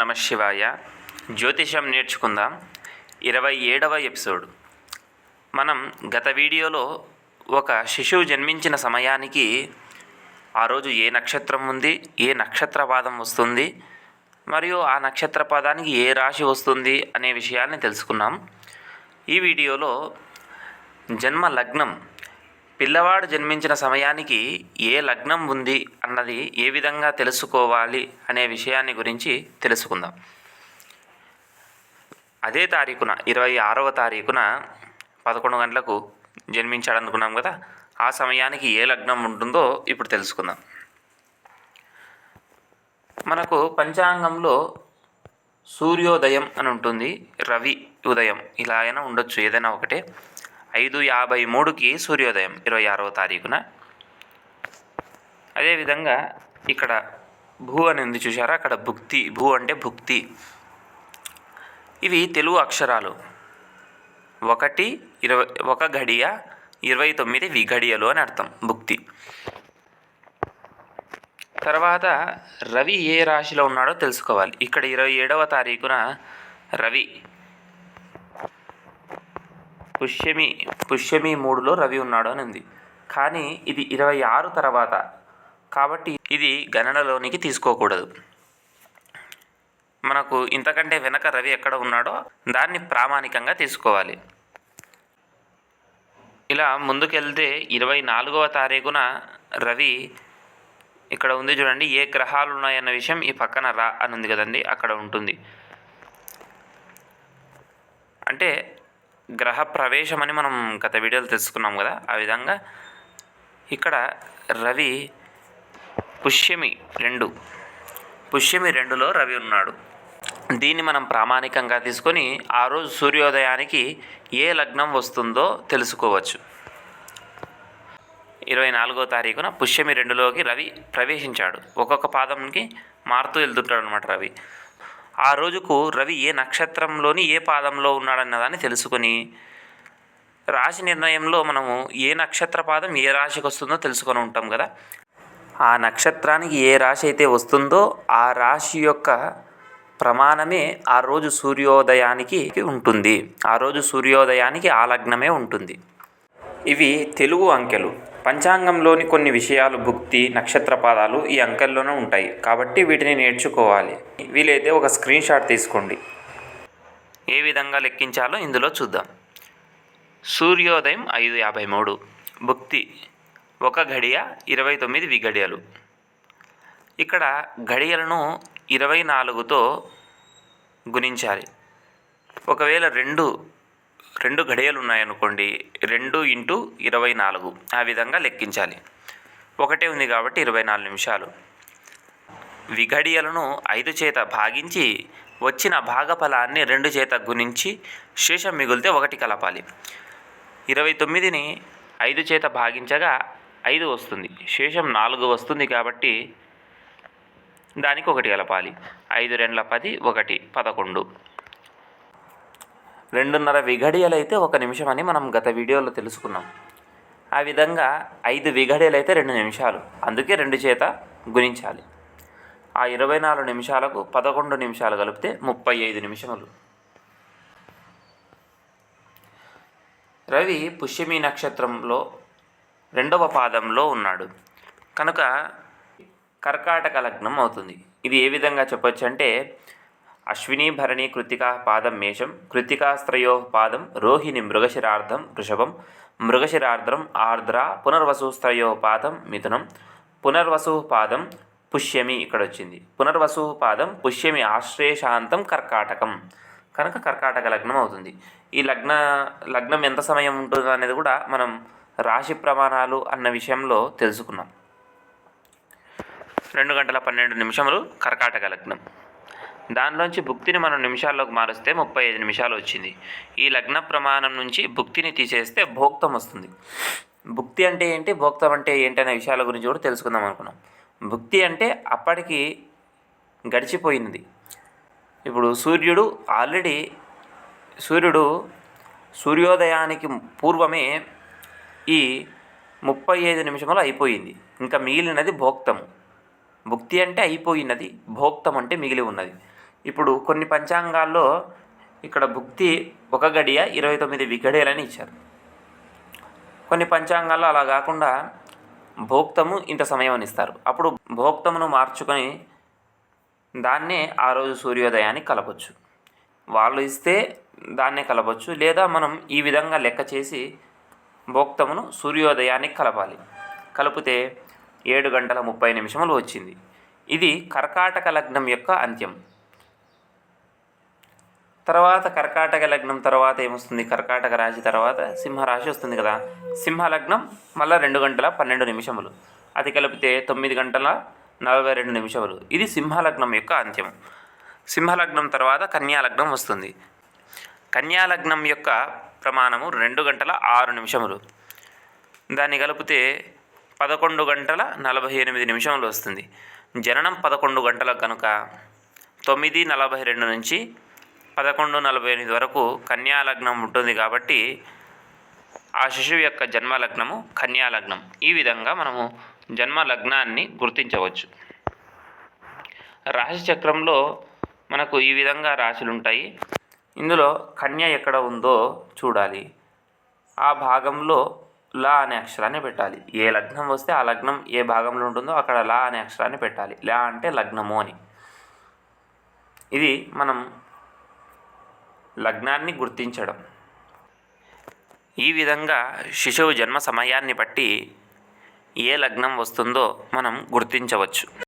నమ శివాయ. జ్యోతిషం నేర్చుకుందాం. ఇరవై ఏడవ ఎపిసోడ్. మనం గత వీడియోలో ఒక శిశువు జన్మించిన సమయానికి ఆ రోజు ఏ నక్షత్రం ఉంది ఏ నక్షత్ర పాదం వస్తుంది మరియు ఆ నక్షత్ర పాదానికి ఏ రాశి వస్తుంది అనే విషయాన్ని తెలుసుకున్నాం. ఈ వీడియోలో జన్మ లగ్నం పిల్లవాడు జన్మించిన సమయానికి ఏ లగ్నం ఉంది అన్నది ఏ విధంగా తెలుసుకోవాలి అనే విషయాన్ని గురించి తెలుసుకుందాం. అదే తారీఖున ఇరవై ఆరవ తారీఖున పదకొండు గంటలకు జన్మించాడు అనుకున్నాం కదా ఆ సమయానికి ఏ లగ్నం ఉంటుందో ఇప్పుడు తెలుసుకుందాం. మనకు పంచాంగంలో సూర్యోదయం అని ఉంటుంది రవి ఉదయం. ఇలా అయినా ఉండొచ్చు ఏదైనా ఒకటే. ఐదు యాభై మూడుకి సూర్యోదయం ఇరవై ఆరవ తారీఖున. అదేవిధంగా ఇక్కడ భూ అని ఉంది చూసారా అక్కడ భుక్తి భూ అంటే భుక్తి. ఇవి తెలుగు అక్షరాలు. ఒకటి ఇరవై ఒక గడియ ఇరవై తొమ్మిది విఘడియలు అని అర్థం భుక్తి. తర్వాత రవి ఏ రాశిలో ఉన్నాడో తెలుసుకోవాలి. ఇక్కడ ఇరవై ఏడవ తారీఖున రవి పుష్యమి పుష్యమి మూడులో రవి ఉన్నాడు అని ఉంది. కానీ ఇది ఇరవై ఆరు తర్వాత. కాబట్టి ఇది గణనలోనికి తీసుకోకూడదు. మనకు ఇంతకంటే వెనక రవి ఎక్కడ ఉన్నాడో దాన్ని ప్రామాణికంగా తీసుకోవాలి. ఇలా ముందుకెళ్తే ఇరవై నాలుగవ తారీఖున రవి ఇక్కడ ఉంది చూడండి ఏ గ్రహాలు ఉన్నాయన్న విషయం ఈ పక్కన రా అని ఉంది కదండి అక్కడ ఉంటుంది. అంటే గ్రహ ప్రవేశం అని మనం గత వీడియోలో తెలుసుకున్నాం కదా ఆ విధంగా ఇక్కడ రవి పుష్యమి రెండు పుష్యమి రెండులో రవి ఉన్నాడు. దీన్ని మనం ప్రామాణికంగా తీసుకొని ఆ రోజు సూర్యోదయానికి ఏ లగ్నం వస్తుందో తెలుసుకోవచ్చు. ఇరవై నాలుగో తారీఖున పుష్యమి రెండులోకి రవి ప్రవేశించాడు. ఒక్కొక్క పాదంకి మారుతూ వెళ్తుంటాడు అనమాట రవి. ఆ రోజుకు రవి ఏ నక్షత్రంలోని ఏ పాదంలో ఉన్నాడన్నదాన్ని తెలుసుకొని రాశి నిర్ణయంలో మనము ఏ నక్షత్ర పాదం ఏ రాశికి వస్తుందో తెలుసుకొని ఉంటాం కదా. ఆ నక్షత్రానికి ఏ రాశి అయితే వస్తుందో ఆ రాశి యొక్క ప్రమాణమే ఆ రోజు సూర్యోదయానికి ఉంటుంది. ఆ రోజు సూర్యోదయానికి ఆ లగ్నమే ఉంటుంది. ఇవి తెలుగు అంకెలు. పంచాంగంలోని కొన్ని విషయాలు భుక్తి నక్షత్రపాదాలు ఈ అంకెల్లోనే ఉంటాయి. కాబట్టి వీటిని నేర్చుకోవాలి. వీలైతే ఒక స్క్రీన్ షాట్ తీసుకోండి. ఏ విధంగా లెక్కించాలో ఇందులో చూద్దాం. సూర్యోదయం ఐదు యాభై మూడు. భుక్తి ఒక గడియ ఇరవై తొమ్మిది విగడియలు ఇక్కడ గడియలను ఇరవై నాలుగుతో గుణించాలి. ఒకవేళ రెండు రెండు గడియలు ఉన్నాయనుకోండి రెండు ఇంటూ ఇరవై నాలుగు. ఆ విధంగా లెక్కించాలి. ఒకటే ఉంది కాబట్టి ఇరవై నాలుగు నిమిషాలు. విఘడియలను ఐదు చేత భాగించి వచ్చిన భాగఫలాన్ని రెండు చేత గుణించి శేషం మిగిలితే ఒకటి కలపాలి. ఇరవై తొమ్మిదిని ఐదు చేత భాగించగా ఐదు వస్తుంది. శేషం నాలుగు వస్తుంది కాబట్టి దానికి ఒకటి కలపాలి. ఐదు రెండ్ల పది ఒకటి పదకొండు. రెండున్నర విఘడియలైతే ఒక నిమిషం అని మనం గత వీడియోలో తెలుసుకున్నాం. ఆ విధంగా ఐదు విఘడియలైతే రెండు నిమిషాలు. అందుకే రెండు చేత గుణించాలి. ఆ ఇరవై నాలుగు నిమిషాలకు పదకొండు నిమిషాలు కలిపితే ముప్పై ఐదు నిమిషములు. రవి పుష్యమి నక్షత్రంలో రెండవ పాదంలో ఉన్నాడు. కనుక కర్కాటక లగ్నం అవుతుంది. ఇది ఏ విధంగా చెప్పొచ్చు అంటే అశ్విని భరణి కృతికా పాదం మేషం కృతికాస్త్రయో పాదం రోహిణి మృగశిరార్ధం వృషభం మృగశిరార్ద్రం ఆర్ద్ర పునర్వసుస్త్రయో పాదం మిథునం పునర్వసు పాదం పుష్యమి ఇక్కడ వచ్చింది పునర్వసు పాదం పుష్యమి ఆశ్రేషాంతం కర్కాటకం. కనుక కర్కాటక లగ్నం అవుతుంది. ఈ లగ్న లగ్నం ఎంత సమయం ఉంటుందో అనేది కూడా మనం రాశి ప్రమాణాలు అన్న విషయంలో తెలుసుకున్నాం. రెండు గంటల పన్నెండు నిమిషములు కర్కాటక లగ్నం. దానిలోంచి భుక్తిని మనం నిమిషాల్లోకి మారుస్తే ముప్పై ఐదు నిమిషాలు వచ్చింది. ఈ లగ్న ప్రమాణం నుంచి భుక్తిని తీసేస్తే భోక్తం వస్తుంది. భుక్తి అంటే ఏంటి? భోక్తం అంటే ఏంటి అనే విషయాల గురించి కూడా తెలుసుకుందాం అనుకున్నాం. భుక్తి అంటే అప్పటికి గడిచిపోయింది. ఇప్పుడు సూర్యుడు ఆల్రెడీ సూర్యుడు సూర్యోదయానికి పూర్వమే ఈ ముప్పై ఐదు నిమిషములు అయిపోయింది. ఇంకా మిగిలినది భోక్తము. భుక్తి అంటే అయిపోయినది. భోక్తం అంటే మిగిలి ఉన్నది. ఇప్పుడు కొన్ని పంచాంగాల్లో ఇక్కడ భుక్తి ఒక గడియ ఇరవై తొమ్మిది విగడేలని ఇచ్చారు. కొన్ని పంచాంగాల్లో అలా కాకుండా భోక్తము ఇంత సమయం అని ఇస్తారు. అప్పుడు భోక్తమును మార్చుకొని దాన్నే ఆ రోజు సూర్యోదయాన్ని కలపచ్చు. వాళ్ళు ఇస్తే దాన్నే కలపచ్చు. లేదా మనం ఈ విధంగా లెక్క చేసి భోక్తమును సూర్యోదయానికి కలపాలి. కలిపితే ఏడు గంటల ముప్పై నిమిషములు వచ్చింది. ఇది కర్కాటక లగ్నం యొక్క అంత్యం. తర్వాత కర్కాటక లగ్నం తర్వాత ఏమొస్తుంది? కర్కాటక రాశి తర్వాత సింహరాశి వస్తుంది కదా. సింహ లగ్నం మళ్ళీ రెండు గంటల పన్నెండు నిమిషములు. అది కలిపితే తొమ్మిది గంటల నలభై రెండు నిమిషములు. ఇది సింహలగ్నం యొక్క అంత్యం. సింహలగ్నం తర్వాత కన్యా లగ్నం వస్తుంది. కన్యాలగ్నం యొక్క ప్రమాణము రెండు గంటల ఆరు నిమిషములు. దాన్ని కలిపితే పదకొండు గంటల నలభై ఎనిమిది నిమిషములు వస్తుంది. జననం పదకొండు గంటలకు కనుక తొమ్మిది నలభై రెండు నుంచి పదకొండు నలభై ఎనిమిది వరకు కన్యాలగ్నం ఉంటుంది కాబట్టి ఆ శిశువు యొక్క జన్మ లగ్నము కన్యా లగ్నం ఈ విధంగా మనము జన్మ లగ్నాన్ని గుర్తించవచ్చు. రాశి చక్రంలో మనకు ఈ విధంగా రాశులు ఉంటాయి ఇందులో కన్య ఎక్కడ ఉందో చూడాలి. ఆ భాగంలో లా అనే అక్షరాన్ని పెట్టాలి. ఏ లగ్నం వస్తే ఆ లగ్నం ఏ భాగంలో ఉంటుందో అక్కడ లా అనే అక్షరాన్ని పెట్టాలి. లా అంటే లగ్నము అని. ఇది మనం లగ్నాన్ని గుర్తించడం. ఈ విధంగా శిశువు జన్మ సమయాన్ని బట్టి ఏ లగ్నం వస్తుందో మనం గుర్తించవచ్చు.